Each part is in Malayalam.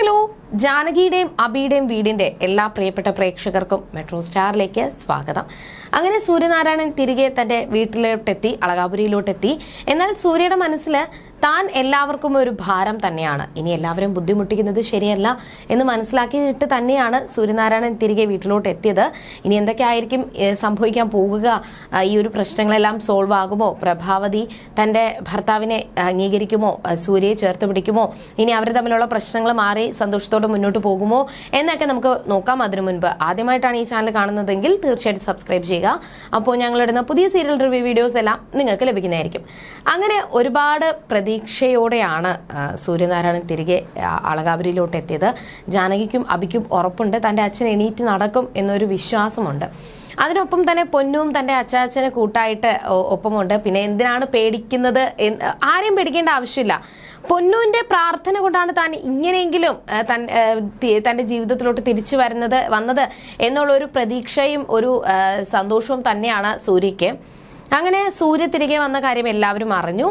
ഹലോ. ജാനകിയുടെയും അബിയുടെയും വീടിന്റെ എല്ലാ പ്രിയപ്പെട്ട പ്രേക്ഷകർക്കും മെട്രോ സ്റ്റാറിലേക്ക് സ്വാഗതം. അങ്ങനെ സൂര്യനാരായണൻ തിരികെ തന്റെ വീട്ടിലോട്ടെത്തി അളകാപുരിയിലോട്ടെത്തി. എന്നാൽ സൂര്യയുടെ മനസ്സിൽ താൻ എല്ലാവർക്കും ഒരു ഭാരം തന്നെയാണ്. ഇനി എല്ലാവരും ബുദ്ധിമുട്ടിക്കുന്നത് ശരിയല്ല എന്ന് മനസ്സിലാക്കിയിട്ട് തന്നെയാണ് സൂര്യനാരായണൻ തിരികെ വീട്ടിലോട്ട് എത്തിയത്. ഇനി എന്തൊക്കെയായിരിക്കും സംഭവിക്കാൻ പോകുക? ഈ ഒരു പ്രശ്നങ്ങളെല്ലാം സോൾവ് ആകുമോ? പ്രഭാവതി തന്റെ ഭർത്താവിനെ അംഗീകരിക്കുമോ? സൂര്യയെ ചേർത്ത് പിടിക്കുമോ? ഇനി അവർ തമ്മിലുള്ള പ്രശ്നങ്ങൾ മാറി സന്തോഷത്തോടെ മുന്നോട്ട് പോകുമോ? എന്നൊക്കെ നമുക്ക് നോക്കാം അതിനു മുൻപ്. ആദ്യമായിട്ടാണ് ഈ ചാനൽ കാണുന്നതെങ്കിൽ തീർച്ചയായിട്ടും സബ്സ്ക്രൈബ് ചെയ്യുക. അപ്പോൾ ഞങ്ങളിടുന്ന പുതിയ സീരിയൽ റിവ്യൂ വീഡിയോസ് എല്ലാം നിങ്ങൾക്ക് ലഭിക്കുന്നതായിരിക്കും. അങ്ങനെ ഒരുപാട് പ്രതീക്ഷയോടെയാണ് സൂര്യനാരായണൻ തിരികെ അളകാപുരിയിലോട്ട് എത്തിയത്. ജാനകിക്കും അബിക്കും ഉറപ്പുണ്ട്. തന്റെ അച്ഛൻ എണീറ്റ് നടക്കും എന്നൊരു വിശ്വാസമുണ്ട്. അതിനൊപ്പം തന്നെ പൊന്നും തന്റെ അച്ചാച്ചന് കൂട്ടായിട്ട് ഒപ്പമുണ്ട്. പിന്നെ എന്തിനാണ് പേടിക്കുന്നത് ആരെയും പേടിക്കേണ്ട ആവശ്യമില്ല. പൊന്നുവിന്റെ പ്രാർത്ഥന കൊണ്ടാണ് താൻ ഇങ്ങനെയെങ്കിലും തന്റെ ജീവിതത്തിലോട്ട് തിരിച്ചു വരുന്നത് വന്നത് എന്നുള്ള ഒരു പ്രതീക്ഷയും ഒരു സന്തോഷവും തന്നെയാണ് സൂര്യയ്ക്ക്. അങ്ങനെ സൂര്യ തിരികെ വന്ന കാര്യം എല്ലാവരും അറിഞ്ഞു.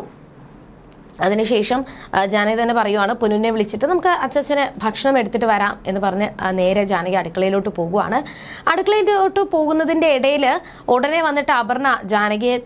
അതിനുശേഷം ജാനകി തന്നെ പറയുവാണ് പുനുവിനെ വിളിച്ചിട്ട് നമുക്ക് അച്ഛന് ഭക്ഷണം എടുത്തിട്ട് വരാം എന്ന് പറഞ്ഞ് നേരെ ജാനകി അടുക്കളയിലോട്ട് പോകുവാണ്. അടുക്കളയിലോട്ട് പോകുന്നതിന്റെ ഇടയിൽ ഉടനെ വന്നിട്ട് അപർണ ജാനകിയെ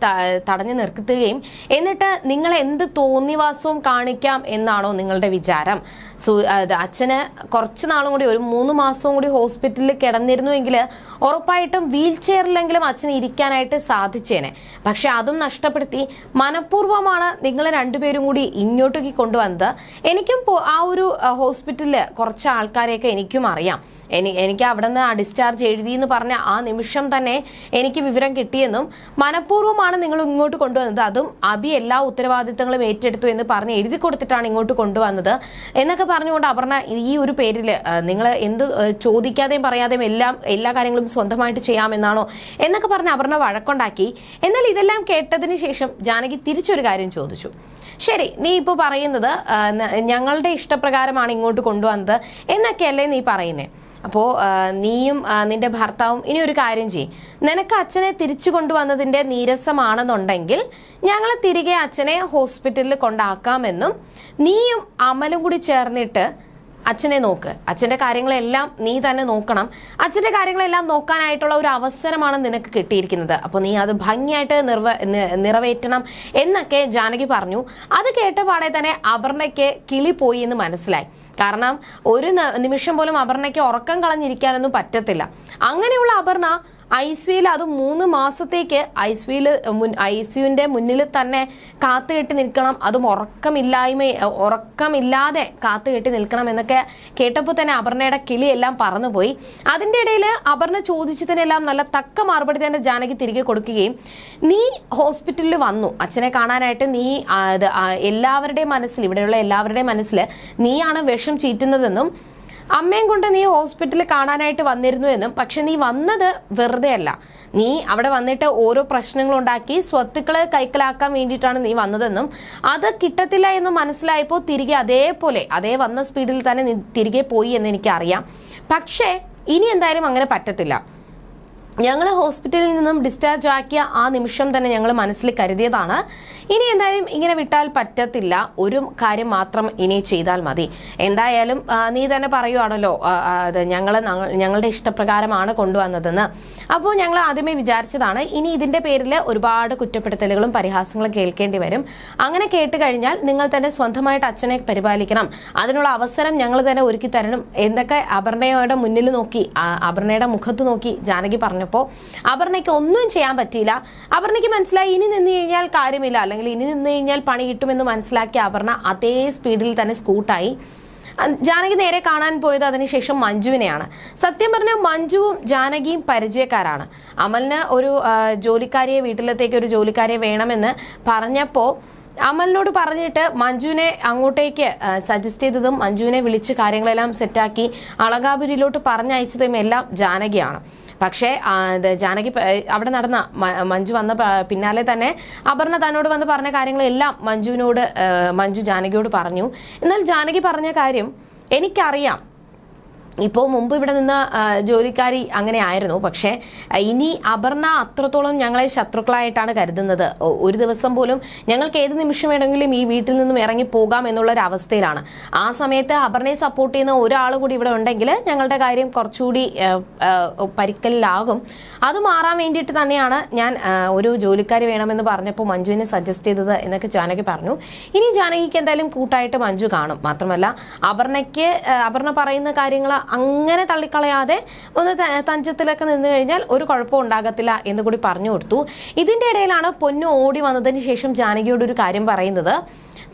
തടഞ്ഞു നിർത്തുകയും എന്നിട്ട് നിങ്ങൾ എന്ത് തോന്നിവാസവും കാണിക്കാം എന്നാണോ നിങ്ങളുടെ വിചാരം? സു- അച്ഛന് കുറച്ച് നാളും കൂടി ഒരു മൂന്ന് മാസവും കൂടി ഹോസ്പിറ്റലിൽ കിടന്നിരുന്നുവെങ്കിൽ ഉറപ്പായിട്ടും വീൽ ചെയറിലെങ്കിലും അച്ഛന് ഇരിക്കാനായിട്ട് സാധിച്ചേനെ. പക്ഷെ അതും നഷ്ടപ്പെടുത്തി. മനഃപൂർവമാണ് നിങ്ങൾ രണ്ടുപേരും കൂടി ഇങ്ങോട്ടേക്ക് കൊണ്ടുവന്നത്. എനിക്കും ആ ഒരു ഹോസ്പിറ്റലിൽ കുറച്ച് ആൾക്കാരെയൊക്കെ എനിക്കും അറിയാം. എനി എനിക്ക് അവിടെ നിന്ന് ആ ഡിസ്ചാർജ് എഴുതി എന്ന് പറഞ്ഞ ആ നിമിഷം തന്നെ എനിക്ക് വിവരം കിട്ടിയെന്നും മനഃപൂർവമാണ് നിങ്ങൾ ഇങ്ങോട്ട് കൊണ്ടുവന്നത്. അതും അബി എല്ലാ ഉത്തരവാദിത്തങ്ങളും ഏറ്റെടുത്തു എന്ന് പറഞ്ഞ് എഴുതി കൊടുത്തിട്ടാണ് ഇങ്ങോട്ട് കൊണ്ടുവന്നത്. എന്നൊക്കെ പറഞ്ഞുകൊണ്ട് അപർണ ഈ ഒരു പേരിൽ നിങ്ങൾ എന്ത് ചോദിക്കാതെയും പറയാതെയും എല്ലാം എല്ലാ കാര്യങ്ങളും സ്വന്തമായിട്ട് ചെയ്യാമെന്നാണോ എന്നൊക്കെ പറഞ്ഞ് അപർണ വഴക്കുണ്ടാക്കി. എന്നാൽ ഇതെല്ലാം കേട്ടതിന് ശേഷം ജാനകി തിരിച്ചൊരു കാര്യം ചോദിച്ചു. ശരി നീ ഇപ്പോൾ പറയുന്നത് ഞങ്ങളുടെ ഇഷ്ടപ്രകാരമാണ് ഇങ്ങോട്ട് കൊണ്ടുവന്നത് എന്നൊക്കെയല്ലേ നീ പറയുന്നേ. അപ്പോൾ നീയും നിന്റെ ഭർത്താവും ഇനി ഒരു കാര്യം ചെയ്യും. നിനക്ക് അച്ഛനെ തിരിച്ചു കൊണ്ടുവന്നതിന്റെ നീരസമാണെന്നുണ്ടെങ്കിൽ ഞങ്ങൾ തിരികെ അച്ഛനെ ഹോസ്പിറ്റലിൽ കൊണ്ടാക്കാമെന്നും നീയും അമലും കൂടി ചേർന്നിട്ട് അച്ഛനെ നോക്ക്. അച്ഛന്റെ കാര്യങ്ങളെല്ലാം നീ തന്നെ നോക്കണം. അച്ഛന്റെ കാര്യങ്ങളെല്ലാം നോക്കാനായിട്ടുള്ള ഒരു അവസരമാണ് നിനക്ക് കിട്ടിയിരിക്കുന്നത്. അപ്പോൾ നീ അത് ഭംഗിയായിട്ട് നിർവ നിറവേറ്റണം എന്നൊക്കെ ജാനകി പറഞ്ഞു. അത് കേട്ട പാടെ തന്നെ അപർണയ്ക്ക് കിളി പോയി എന്ന് മനസ്സിലായി. കാരണം ഒരു നിമിഷം പോലും അപർണയ്ക്ക് ഉറക്കം കളഞ്ഞിരിക്കാനൊന്നും പറ്റത്തില്ല. അങ്ങനെയുള്ള അപർണ ഐ സിയിൽ അത് മൂന്ന് മാസത്തേക്ക് ഐ സിയിൽ ഐ സിയുന്റെ മുന്നിൽ തന്നെ കാത്തുകെട്ടി നിൽക്കണം. അതും ഉറക്കമില്ലായ്മ ഉറക്കമില്ലാതെ കാത്തുകെട്ടി നിൽക്കണം എന്നൊക്കെ കേട്ടപ്പോൾ തന്നെ അപർണയുടെ കിളിയെല്ലാം പറന്നുപോയി. അതിന്റെ ഇടയിൽ അപർണ ചോദിച്ചതിനെല്ലാം നല്ല തക്ക മറുപടി തന്നെ ജാനകി തിരികെ കൊടുക്കുകയും നീ ഹോസ്പിറ്റലിൽ വന്നു. അച്ഛനെ കാണാനായിട്ട് നീ എല്ലാവരുടെയും മനസ്സിൽ ഇവിടെയുള്ള എല്ലാവരുടെയും മനസ്സിൽ നീയാണ് വിഷം ചീറ്റുന്നതെന്നും അമ്മയും കൊണ്ട് നീ ഹോസ്പിറ്റലിൽ കാണാനായിട്ട് വന്നിരുന്നു എന്നും. പക്ഷെ നീ വന്നത് വെറുതെ അല്ല നീ അവിടെ വന്നിട്ട് ഓരോ പ്രശ്നങ്ങൾ ഉണ്ടാക്കി സ്വത്തുക്കൾ കൈക്കലാക്കാൻ വേണ്ടിയിട്ടാണ് നീ വന്നതെന്നും. അത് കിട്ടത്തില്ല എന്ന് മനസ്സിലായപ്പോൾ തിരികെ അതേപോലെ അതേ വന്ന സ്പീഡിൽ തന്നെ നീ തിരികെ പോയി എന്ന് എനിക്കറിയാം. പക്ഷേ ഇനി എന്തായാലും അങ്ങനെ പറ്റത്തില്ല. ഞങ്ങൾ ഹോസ്പിറ്റലിൽ നിന്നും ഡിസ്ചാർജ് ആക്കിയ ആ നിമിഷം തന്നെ ഞങ്ങൾ മനസ്സിൽ കരുതിയതാണ്. ഇനി എന്തായാലും ഇങ്ങനെ വിട്ടാൽ പറ്റത്തില്ല. ഒരു കാര്യം മാത്രം ഇനി ചെയ്താൽ മതി. എന്തായാലും നീ തന്നെ പറയുവാണല്ലോ അത് ഞങ്ങൾ ഞങ്ങളുടെ ഇഷ്ടപ്രകാരമാണ് കൊണ്ടുവന്നതെന്ന്. അപ്പോൾ ഞങ്ങൾ ആദ്യമേ വിചാരിച്ചതാണ് ഇനി ഇതിന്റെ പേരിൽ ഒരുപാട് കുറ്റപ്പെടുത്തലുകളും പരിഹാസങ്ങളും കേൾക്കേണ്ടി വരും. അങ്ങനെ കേട്ട് കഴിഞ്ഞാൽ നിങ്ങൾ തന്നെ സ്വന്തമായിട്ട് അച്ഛനെ പരിപാലിക്കണം. അതിനുള്ള അവസരം ഞങ്ങൾ തന്നെ ഒരുക്കി തരണം. എന്തൊക്കെ അപർണയുടെ മുന്നിൽ നോക്കി അപർണയുടെ മുഖത്ത് നോക്കി ജാനകി പറഞ്ഞപ്പോൾ അപർണയ്ക്ക് ഒന്നും ചെയ്യാൻ പറ്റിയില്ല. അപർണയ്ക്ക് മനസ്സിലായി ഇനി നിന്ന് കഴിഞ്ഞാൽ കാര്യമില്ല. അല്ലെങ്കിൽ ഇനി നിന്ന് കഴിഞ്ഞാൽ പണി കിട്ടുമെന്ന് മനസ്സിലാക്കിയ അപർണ അതേ സ്പീഡിൽ തന്നെ സ്കൂട്ടായി ജാനകി നേരെ കാണാൻ പോയത് അതിനുശേഷം മഞ്ജുവിനെയാണ്. സത്യം പറഞ്ഞാൽ മഞ്ജുവും ജാനകിയും പരിചയക്കാരാണ്. അമലിന് ഒരു ജോലിക്കാരിയെ വീട്ടിലത്തേക്ക് ഒരു ജോലിക്കാരിയെ വേണമെന്ന് പറഞ്ഞപ്പോൾ അമലിനോട് പറഞ്ഞിട്ട് മഞ്ജുവിനെ അങ്ങോട്ടേക്ക് സജസ്റ്റ് ചെയ്തതും മഞ്ജുവിനെ വിളിച്ച് കാര്യങ്ങളെല്ലാം സെറ്റാക്കി അളകാപുരിയിലോട്ട് പറഞ്ഞയച്ചതും എല്ലാം ജാനകിയാണ്. പക്ഷേ ജാനകി അവിടെ നടന്ന മഞ്ജു വന്ന പിന്നാലെ തന്നെ അപർണ തന്നോട് വന്ന് പറഞ്ഞ കാര്യങ്ങളെല്ലാം മഞ്ജുവിനോട് മഞ്ജു ജാനകിയോട് പറഞ്ഞു. എന്നാൽ ജാനകി പറഞ്ഞ കാര്യം എനിക്കറിയാം. ഇപ്പോൾ മുമ്പ് ഇവിടെ നിന്ന് ജോലിക്കാരി അങ്ങനെ ആയിരുന്നു. പക്ഷേ ഇനി അപർണ അത്രത്തോളം ഞങ്ങളെ ശത്രുക്കളായിട്ടാണ് കരുതുന്നത്. ഒരു ദിവസം പോലും ഞങ്ങൾക്ക് ഏത് നിമിഷം വേണമെങ്കിലും ഈ വീട്ടിൽ നിന്നും ഇറങ്ങി പോകാം എന്നുള്ള ഒരു അവസ്ഥയിലാണ് ആ സമയത്ത് അപർണയെ സപ്പോർട്ട് ചെയ്യുന്ന ഒരാൾ കൂടി ഇവിടെ ഉണ്ടെങ്കിൽ ഞങ്ങളുടെ കാര്യം കുറച്ചുകൂടി പരിക്കലിലാകും. അത് മാറാൻ വേണ്ടിയിട്ട് തന്നെയാണ് ഞാൻ ഒരു ജോലിക്കാരി വേണമെന്ന് പറഞ്ഞപ്പോൾ മഞ്ജുവിനെ സജസ്റ്റ് ചെയ്തത് എന്നൊക്കെ ജാനകി പറഞ്ഞു. ഇനി ജാനകിക്ക് എന്തായാലും കൂട്ടായിട്ട് മഞ്ജു കാണും. മാത്രമല്ല അപർണയ്ക്ക് അപർണ പറയുന്ന കാര്യങ്ങൾ അങ്ങനെ തള്ളിക്കളയാതെ ഒന്ന് തഞ്ചത്തിലൊക്കെ നിന്ന് കഴിഞ്ഞാൽ ഒരു കുഴപ്പം ഉണ്ടാകത്തില്ല എന്ന് കൂടി പറഞ്ഞു കൊടുത്തു. ഇതിന്റെ ഇടയിലാണ് പൊന്നു ഓടി വന്നതിന് ശേഷം ജാനകിയോട് ഒരു കാര്യം പറയുന്നത്.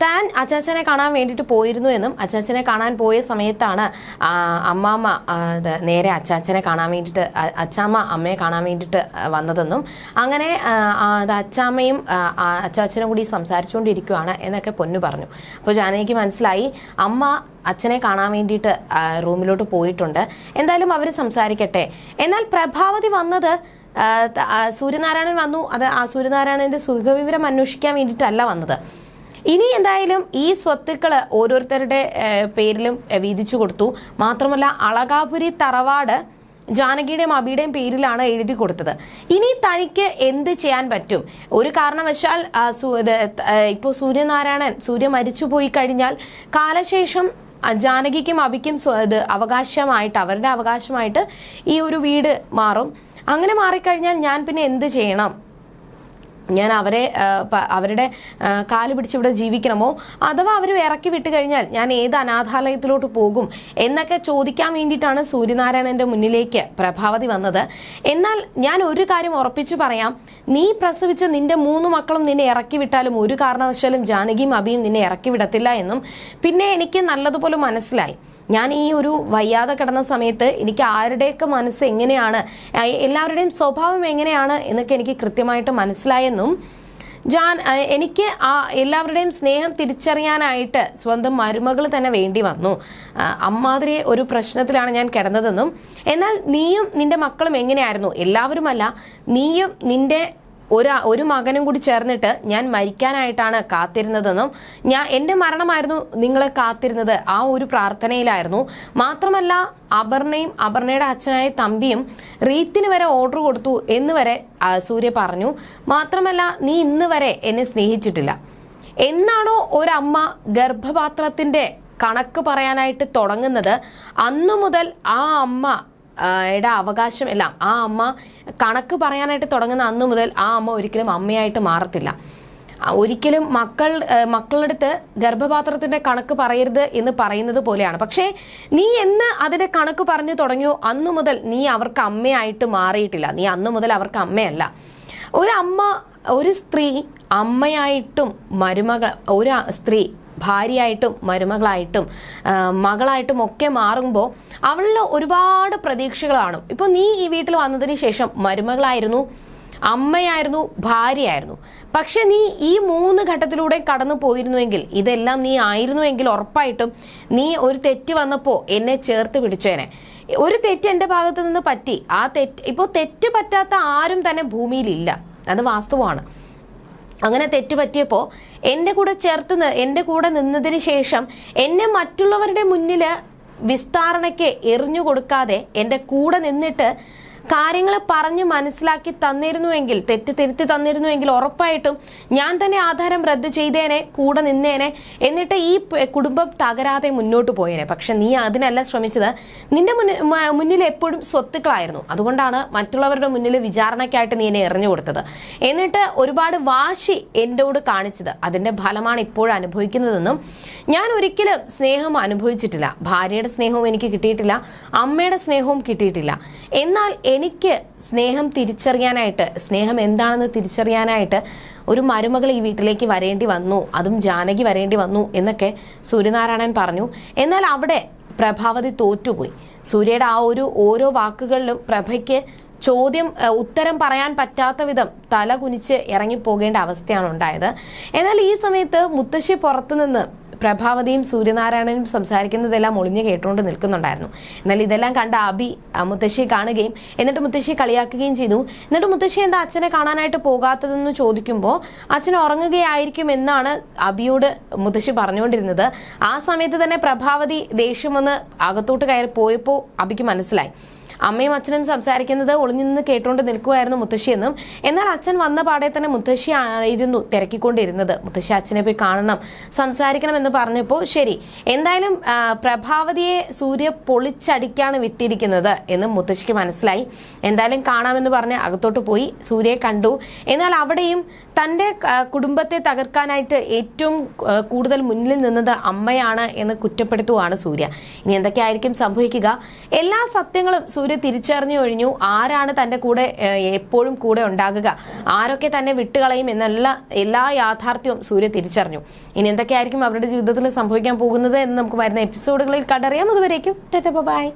താൻ അച്ചാച്ചനെ കാണാൻ വേണ്ടിയിട്ട് പോയിരുന്നു എന്നും അച്ചാച്ചനെ കാണാൻ പോയ സമയത്താണ് അമ്മാമ്മ നേരെ അച്ചാച്ചനെ കാണാൻ വേണ്ടിയിട്ട് അച്ചാമ്മ അമ്മയെ കാണാൻ വേണ്ടിയിട്ട് വന്നതെന്നും അങ്ങനെ അത് അച്ചാമ്മയും അച്ചാച്ചനും കൂടി സംസാരിച്ചുകൊണ്ടിരിക്കുവാണ് എന്നൊക്കെ പൊന്നു പറഞ്ഞു. അപ്പോൾ ജാനകിക്ക് മനസ്സിലായി അമ്മ അച്ഛനെ കാണാൻ വേണ്ടിയിട്ട് റൂമിലോട്ട് പോയിട്ടുണ്ട്. എന്തായാലും അവർ സംസാരിക്കട്ടെ. എന്നാൽ പ്രഭാവതി വന്നത് സൂര്യനാരായണൻ വന്നു. അത് ആ സൂര്യനാരായണന്റെ സുഖവിവരം അന്വേഷിക്കാൻ വേണ്ടിയിട്ടല്ല വന്നത്. ഇനി എന്തായാലും ഈ സ്വത്തുക്കൾ ഓരോരുത്തരുടെ പേരിലും വീതിച്ചു കൊടുത്തു. മാത്രമല്ല അളകാപുരി തറവാട് ജാനകിയുടെയും അബിയുടെയും പേരിലാണ് എഴുതി കൊടുത്തത്. ഇനി തനിക്ക് എന്ത് ചെയ്യാൻ പറ്റും? ഒരു കാരണവശാൽ ഇപ്പോൾ സൂര്യനാരായണൻ സൂര്യ മരിച്ചു പോയി കഴിഞ്ഞാൽ കാലശേഷം ജാനകിക്കും അബിക്കും അവകാശമായിട്ട് അവരുടെ അവകാശമായിട്ട് ഈ ഒരു വീട് മാറും. അങ്ങനെ മാറിക്കഴിഞ്ഞാൽ ഞാൻ പിന്നെ എന്ത് ചെയ്യണം? ഞാൻ അവരെ അവരുടെ കാൽ പിടിച്ച് ഇവിടെ ജീവിക്കണമോ? അഥവാ അവർ ഇറക്കി വിട്ട് കഴിഞ്ഞാൽ ഞാൻ ഏത് അനാഥാലയത്തിലോട്ട് പോകും എന്നൊക്കെ ചോദിക്കാൻ വേണ്ടിയിട്ടാണ് സൂര്യനാരായണന്റെ മുന്നിലേക്ക് പ്രഭാവതി വന്നത്. എന്നാൽ ഞാൻ ഒരു കാര്യം ഉറപ്പിച്ചു പറയാം. നീ പ്രസവിച്ച നിന്റെ മൂന്ന് മക്കളും നിന്നെ ഇറക്കി വിട്ടാലും ഒരു കാരണവശാലും ജാനകിയും അബിയും നിന്നെ ഇറക്കി വിടത്തില്ല എന്നും പിന്നെ എനിക്ക് നല്ലതുപോലെ മനസ്സിലായി. ഞാൻ ഈ ഒരു വയ്യാതെ കിടന്ന സമയത്ത് എനിക്ക് ആരുടെയൊക്കെ മനസ്സ് എങ്ങനെയാണ് എല്ലാവരുടെയും സ്വഭാവം എങ്ങനെയാണ് എന്നൊക്കെ എനിക്ക് കൃത്യമായിട്ട് മനസ്സിലായെന്നും ജാൻ എനിക്ക് ആ എല്ലാവരുടെയും സ്നേഹം തിരിച്ചറിയാനായിട്ട് സ്വന്തം മരുമകൾ തന്നെ വേണ്ടി വന്നു. അമ്മാതിരി ഒരു പ്രശ്നത്തിലാണ് ഞാൻ കിടന്നതെന്നും എന്നാൽ നീയും നിന്റെ മക്കളും എങ്ങനെയായിരുന്നു? എല്ലാവരുമല്ല നീയും നിന്റെ ഒരു ഒരു മകനും കൂടി ചേർന്നിട്ട് ഞാൻ മരിക്കാനായിട്ടാണ് കാത്തിരുന്നതെന്നും ഞാൻ എന്റെ മരണമായിരുന്നു നിങ്ങളെ കാത്തിരുന്നത് ആ ഒരു പ്രാർത്ഥനയിലായിരുന്നു. മാത്രമല്ല അപർണയും അപർണയുടെ അച്ഛനായ തമ്പിയും റീത്തിന് വരെ ഓർഡർ കൊടുത്തു എന്ന് വരെ സൂര്യ പറഞ്ഞു. മാത്രമല്ല നീ ഇന്ന് വരെ എന്നെ സ്നേഹിച്ചിട്ടില്ല. എന്നാണോ ഒരമ്മ ഗർഭപാത്രത്തിന്റെ കണക്ക് പറയാനായിട്ട് തുടങ്ങുന്നത്? അന്നു മുതൽ ആ അമ്മ യുടെ അവകാശം എല്ലാം. ആ അമ്മ കണക്ക് പറയാനായിട്ട് തുടങ്ങുന്ന അന്നു മുതൽ ആ അമ്മ ഒരിക്കലും അമ്മയായിട്ട് മാറത്തില്ല. ഒരിക്കലും മക്കൾ മക്കളുടെ അടുത്ത് ഗർഭപാത്രത്തിന്റെ കണക്ക് പറയരുത് എന്ന് പറയുന്നത് പോലെയാണ്. പക്ഷേ നീ എന്ന് അതിന്റെ കണക്ക് പറഞ്ഞു തുടങ്ങിയോ അന്നു മുതൽ നീ അവർക്ക് അമ്മയായിട്ട് മാറിയിട്ടില്ല. നീ അന്നു മുതൽ അവർക്ക് അമ്മയല്ല. ഒരു അമ്മ ഒരു സ്ത്രീ അമ്മയായിട്ടും മരുമകൾ ഒരു സ്ത്രീ ഭാര്യയായിട്ടും മരുമകളായിട്ടും മകളായിട്ടും ഒക്കെ മാറുമ്പോൾ അവളിൽ ഒരുപാട് പ്രതീക്ഷകളാണ്. ഇപ്പോൾ നീ ഈ വീട്ടിൽ വന്നതിന് ശേഷം മരുമകളായിരുന്നു അമ്മയായിരുന്നു ഭാര്യയായിരുന്നു. പക്ഷെ നീ ഈ മൂന്ന് ഘട്ടത്തിലൂടെ കടന്നു പോയിരുന്നുവെങ്കിൽ ഇതെല്ലാം നീ ആയിരുന്നുവെങ്കിൽ ഉറപ്പായിട്ടും നീ ഒരു തെറ്റ് വന്നപ്പോൾ എന്നെ ചേർത്ത് പിടിച്ചേനെ. ഒരു തെറ്റ് എന്റെ ഭാഗത്ത് നിന്ന് പറ്റി. ആ തെറ്റ് ഇപ്പോൾ തെറ്റ് പറ്റാത്ത ആരും തന്നെ ഭൂമിയിലില്ല. അത് വാസ്തവമാണ്. അങ്ങനെ തെറ്റുപറ്റിയപ്പോൾ എന്റെ കൂടെ ചേർത്ത് എന്റെ കൂടെ നിന്നതിന് ശേഷം എന്നെ മറ്റുള്ളവരുടെ മുന്നിൽ വിസ്താരണയ്ക്ക് എറിഞ്ഞു കൊടുക്കാതെ എന്റെ കൂടെ നിന്നിട്ട് കാര്യങ്ങൾ പറഞ്ഞ് മനസ്സിലാക്കി തന്നിരുന്നുവെങ്കിൽ തെറ്റ് തിരുത്തി തന്നിരുന്നുവെങ്കിൽ ഉറപ്പായിട്ടും ഞാൻ തന്നെ ആധാരം റദ്ദ് ചെയ്തേനെ കൂടെ നിന്നേനെ എന്നിട്ട് ഈ കുടുംബം തകരാതെ മുന്നോട്ട് പോയേനെ. പക്ഷെ നീ അതിനല്ല ശ്രമിച്ചത്. നിന്റെ മുന്നിൽ എപ്പോഴും സ്വത്തുക്കളായിരുന്നു. അതുകൊണ്ടാണ് മറ്റുള്ളവരുടെ മുന്നിൽ വിചാരണയ്ക്കായിട്ട് നീ എന്നെ എറിഞ്ഞു കൊടുത്തത്. എന്നിട്ട് ഒരുപാട് വാശി എന്നോട് കാണിച്ചത്. അതിന്റെ ഫലമാണ് ഇപ്പോഴും അനുഭവിക്കുന്നതെന്നും ഞാൻ ഒരിക്കലും സ്നേഹം അനുഭവിച്ചിട്ടില്ല. ഭാര്യയുടെ സ്നേഹവും എനിക്ക് കിട്ടിയിട്ടില്ല. അമ്മയുടെ സ്നേഹവും കിട്ടിയിട്ടില്ല. എന്നാൽ എനിക്ക് സ്നേഹം തിരിച്ചറിയാനായിട്ട് സ്നേഹം എന്താണെന്ന് തിരിച്ചറിയാനായിട്ട് ഒരു മരുമകൾ ഈ വീട്ടിലേക്ക് വരേണ്ടി വന്നു അതും ജാനകി വരേണ്ടി വന്നു എന്നൊക്കെ സൂര്യനാരായണൻ പറഞ്ഞു. എന്നാൽ അവിടെ പ്രഭാവതി തോറ്റുപോയി. സൂര്യയുടെ ആ ഒരു ഓരോ വാക്കുകളിലും പ്രഭയ്ക്ക് ചോദ്യം ഉത്തരം പറയാൻ പറ്റാത്ത വിധം തല കുനിച്ച് ഇറങ്ങിപ്പോകേണ്ട അവസ്ഥയാണ് ഉണ്ടായത്. എന്നാൽ ഈ സമയത്ത് മുത്തശ്ശി പുറത്തുനിന്ന് പ്രഭാവതിയും സൂര്യനാരായണനും സംസാരിക്കുന്നതെല്ലാം ഒളിഞ്ഞു കേട്ടുകൊണ്ട് നിൽക്കുന്നുണ്ടായിരുന്നു. എന്നാൽ ഇതെല്ലാം കണ്ട അബി മുത്തശ്ശിയെ കാണുകയും എന്നിട്ട് മുത്തശ്ശിയെ കളിയാക്കുകയും ചെയ്തു. എന്നിട്ട് മുത്തശ്ശി എന്താ അച്ഛനെ കാണാനായിട്ട് പോകാത്തതെന്ന് ചോദിക്കുമ്പോൾ അച്ഛൻ ഉറങ്ങുകയായിരിക്കും എന്നാണ് അബിയോട് മുത്തശ്ശി പറഞ്ഞുകൊണ്ടിരുന്നത്. ആ സമയത്ത് തന്നെ പ്രഭാവതി ദേഷ്യം വന്ന് അകത്തോട്ട് കയറി പോയപ്പോൾ അബിക്ക് മനസ്സിലായി. അമ്മയും അച്ഛനും സംസാരിക്കുന്നത് ഒളിഞ്ഞു കേട്ടുകൊണ്ട് നിൽക്കുമായിരുന്നു മുത്തശ്ശിയെന്നും എന്നാൽ അച്ഛൻ വന്ന പാടെ തന്നെ മുത്തശ്ശി ആയിരുന്നു തിരക്കിക്കൊണ്ടിരുന്നത്. മുത്തശ്ശി അച്ഛനെ പോയി കാണണം സംസാരിക്കണം എന്ന് പറഞ്ഞപ്പോൾ ശരി എന്തായാലും പ്രഭാവതിയെ സൂര്യ പൊളിച്ചടിക്കാണ് വിട്ടിരിക്കുന്നത് എന്ന് മുത്തശ്ശിക്ക് മനസ്സിലായി. എന്തായാലും കാണാമെന്ന് പറഞ്ഞ് അകത്തോട്ട് പോയി സൂര്യയെ കണ്ടു. എന്നാൽ അവിടെയും തന്റെ കുടുംബത്തെ തകർക്കാനായിട്ട് ഏറ്റവും കൂടുതൽ മുന്നിൽ നിന്നത് അമ്മയാണ് എന്ന് കുറ്റപ്പെടുത്തുവാണ് സൂര്യ. ഇനി എന്തൊക്കെയായിരിക്കും സംഭവിക്കുക? എല്ലാ സത്യങ്ങളും സൂര്യ തിരിച്ചറിഞ്ഞു കഴിഞ്ഞു ആരാണ് തന്റെ കൂടെ എപ്പോഴും കൂടെ ഉണ്ടാകുക. ആരൊക്കെ തന്നെ വിട്ടുകളയും എന്നുള്ള എല്ലാ യാഥാർത്ഥ്യവും സൂര്യ തിരിച്ചറിഞ്ഞു. ഇനി എന്തൊക്കെയായിരിക്കും അവരുടെ ജീവിതത്തിൽ സംഭവിക്കാൻ പോകുന്നത് എന്ന് നമുക്ക് വരുന്ന എപ്പിസോഡുകളിൽ കണ്ടറിയാം. അതുവരേക്കും ബൈ.